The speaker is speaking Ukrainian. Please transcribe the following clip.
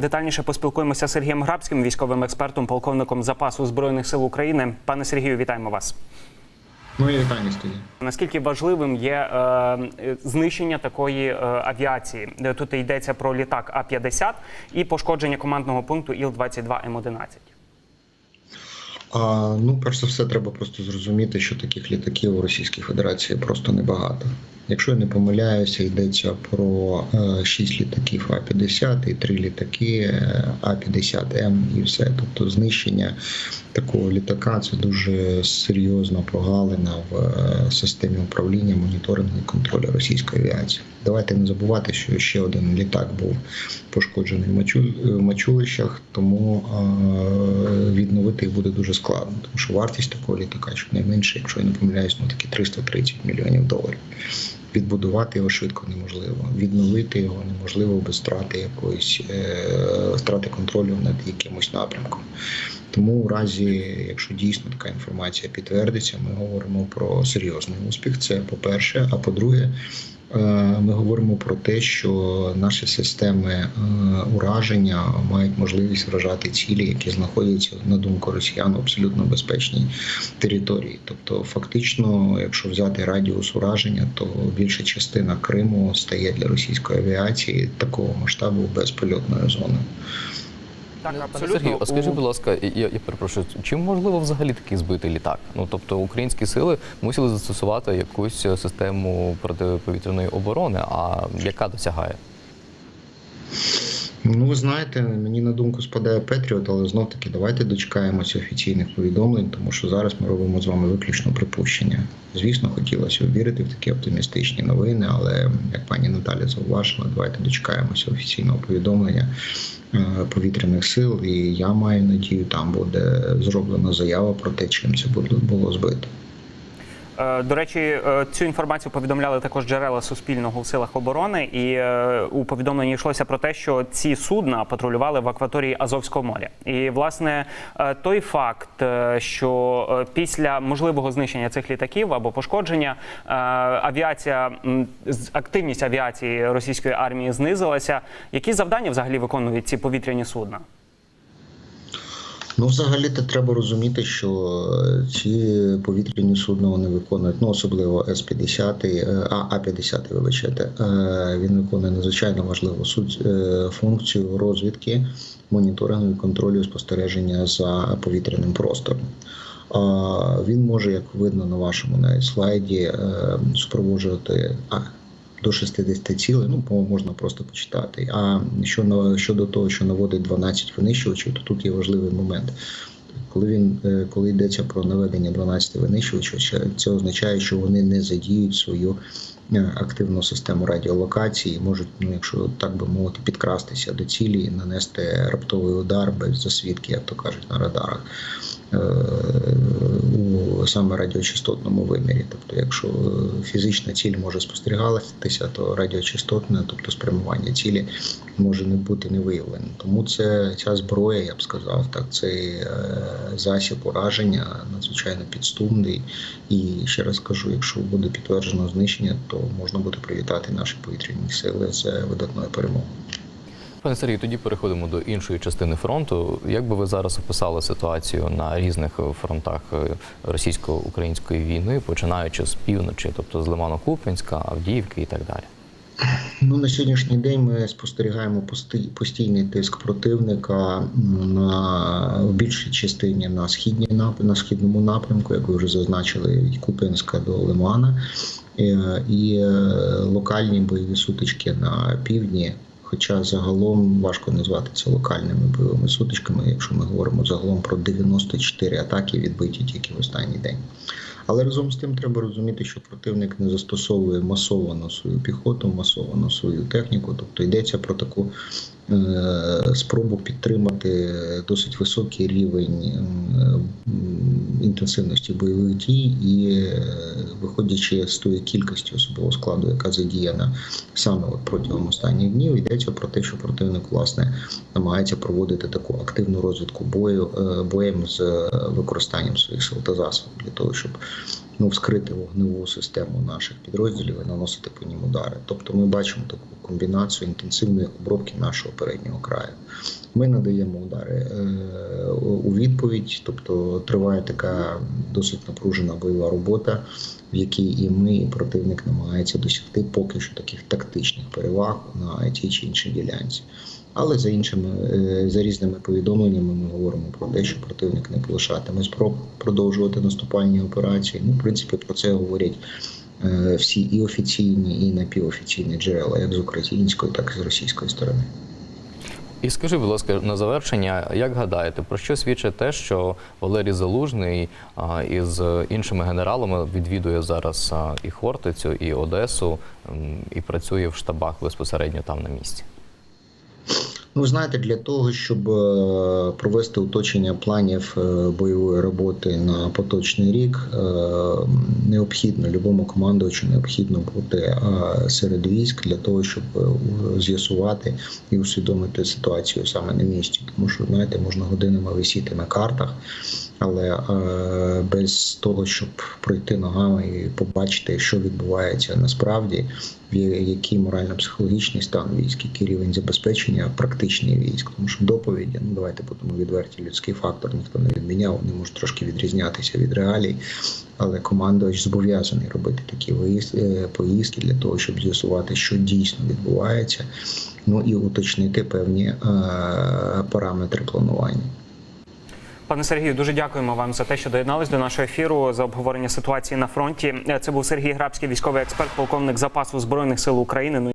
Детальніше поспілкуємося з Сергієм Грабським, військовим експертом, полковником запасу збройних сил України. Пане Сергію, вітаємо вас. Ну і вітання студії. Наскільки важливим є е, знищення такої е, авіації? Тут йдеться про літак А-50 і пошкодження командного пункту Іл-22М11. А, ну, перш за все, треба просто зрозуміти, що таких літаків у Російській Федерації просто небагато. Якщо я не помиляюся, йдеться про е, 6 літаків А-50 і 3 літаки е, А-50М і все. Тобто знищення такого літака це дуже серйозна прогалина в е, системі управління, моніторингу і контролю російської авіації. Давайте не забувати, що ще один літак був пошкоджений в Мачу- Мачулищах, тому е, відновити їх буде дуже складно, тому що вартість такого літака щонайменше, якщо я не помиляюсь, ну такі 330 мільйонів доларів. Відбудувати його швидко неможливо, відновити його неможливо без втрати якоїсь е, втрати контролю над якимось напрямком. Тому, у разі, якщо дійсно така інформація підтвердиться, ми говоримо про серйозний успіх. Це по-перше. А по-друге, е, ми говоримо про те, що наші системи е, ураження мають можливість вражати цілі, які знаходяться на думку росіян абсолютно безпечній території. Тобто, фактично, якщо взяти радіус ураження, то більша частина Криму стає для російської авіації такого масштабу безпольотною зоною. Так, Пане Сергію, а скажіть, будь ласка, я, я перепрошую, чи можливо взагалі такий збитий літак? Ну тобто українські сили мусили застосувати якусь систему протиповітряної оборони, а яка досягає? Ну, ви знаєте, мені на думку спадає Петріот, але знов таки давайте дочекаємося офіційних повідомлень, тому що зараз ми робимо з вами виключно припущення. Звісно, хотілося б вірити в такі оптимістичні новини, але як пані Наталя зауважила, давайте дочекаємося офіційного повідомлення е, повітряних сил. І я маю надію, там буде зроблена заява про те, чим це було збито. Е, До речі, е, цю інформацію повідомляли також джерела Суспільного в силах оборони, і е, у повідомленні йшлося про те, що ці судна патрулювали в акваторії Азовського моря. І власне той факт, що після можливого знищення цих літаків або пошкодження авіація активність авіації російської армії знизилася. Які завдання взагалі виконують ці повітряні судна? Ну, взагалі-то треба розуміти, що е, ці повітряні судна вони виконують, ну особливо С-50, е, а А-50, вибачте, е, він виконує надзвичайно важливу суть е, функцію розвідки, моніторингу і контролю спостереження за повітряним простором. Він може, як видно на вашому навіть слайді, супроводжувати до 60 цілей, ну можна просто почитати. А що щодо того, що наводить 12 винищувачів, то тут є важливий момент. Коли він е, коли йдеться про наведення 12 винищувачів, це- це означає, що вони не задіють свою е, активну систему радіолокації, можуть, ну якщо так би мовити, підкрастися до цілі і нанести раптовий удар без засвідки, як то кажуть, на радарах. У саме радіочастотному вимірі, тобто, якщо е, фізична ціль може спостерігатися, то радіочастотне, тобто спрямування цілі, може не бути не виявленим. Тому це ця зброя, я б сказав, так цей е, засіб ураження надзвичайно підступний. І ще раз кажу, якщо буде підтверджено знищення, то можна буде привітати наші повітряні сили з видатною перемогою. Пане Сергію, тоді переходимо до іншої частини фронту. Як би ви зараз описали ситуацію на різних фронтах е, російсько-української війни, починаючи з півночі, тобто з Лимано-Куп'янська, Авдіївки і так далі? Ну на сьогоднішній день ми спостерігаємо постійний тиск противника на більшій частині на східній нап- на східному напрямку, як ви вже зазначили, від Куп'янська до Лимана, Е, і е, локальні бойові сутички на півдні. Хоча загалом важко назвати це локальними бойовими сутичками, якщо ми говоримо загалом про 94 атаки, відбиті тільки в останній день. Але разом з тим треба розуміти, що противник не застосовує масовано свою піхоту, масовано свою техніку. Тобто йдеться про таку е, спробу підтримати досить високий рівень інтенсивності бойових дій і е, виходячи з тої кількості особового складу, яка задіяна саме от протягом останніх днів, йдеться про те, що противник власне намагається проводити таку активну розвідку бою е, боєм з е, використанням своїх сил та засобів для того, щоб ну, вскрити вогневу систему наших підрозділів і наносити по ним удари. Тобто ми бачимо таку комбінацію інтенсивної обробки нашого переднього краю. Ми надаємо удари е, у відповідь, тобто триває така досить напружена бойова робота, в якій і ми, і противник намагається досягти поки що таких тактичних переваг на тій чи іншій ділянці. Але за іншими е, за різними повідомленнями ми говоримо про те, що противник не полишатиме спроб продовжувати наступальні операції. Ну, в принципі, про це говорять е, всі і офіційні, і напівофіційні джерела, як з української, так і з російської сторони. І скажи, будь ласка, на завершення, як гадаєте, про що свідчить те, що Валерій Залужний із іншими генералами відвідує зараз і Хортицю, і Одесу, і працює в штабах безпосередньо там на місці? Ну, знаєте, для того, щоб е, провести уточнення планів е, бойової роботи на поточний рік, е, необхідно любому командувачу необхідно бути серед військ для того, щоб з'ясувати і усвідомити ситуацію саме на місці. Тому що знаєте, можна годинами висіти на картах, але е, без того, щоб пройти ногами і побачити, що відбувається насправді, який морально-психологічний стан військ, який рівень забезпечення практичний військ. Тому що доповіді, ну давайте будемо відверті, людський фактор ніхто не відміняв, вони можуть трошки відрізнятися від реалій. Але командувач зобов'язаний робити такі е, поїздки для того, щоб з'ясувати, що дійсно відбувається, ну і уточнити певні е, параметри планування. Пане Сергію, дуже дякуємо вам за те, що доєднались до нашого ефіру за обговорення ситуації на фронті. Це був Сергій Грабський, військовий експерт, полковник запасу збройних сил України. Ну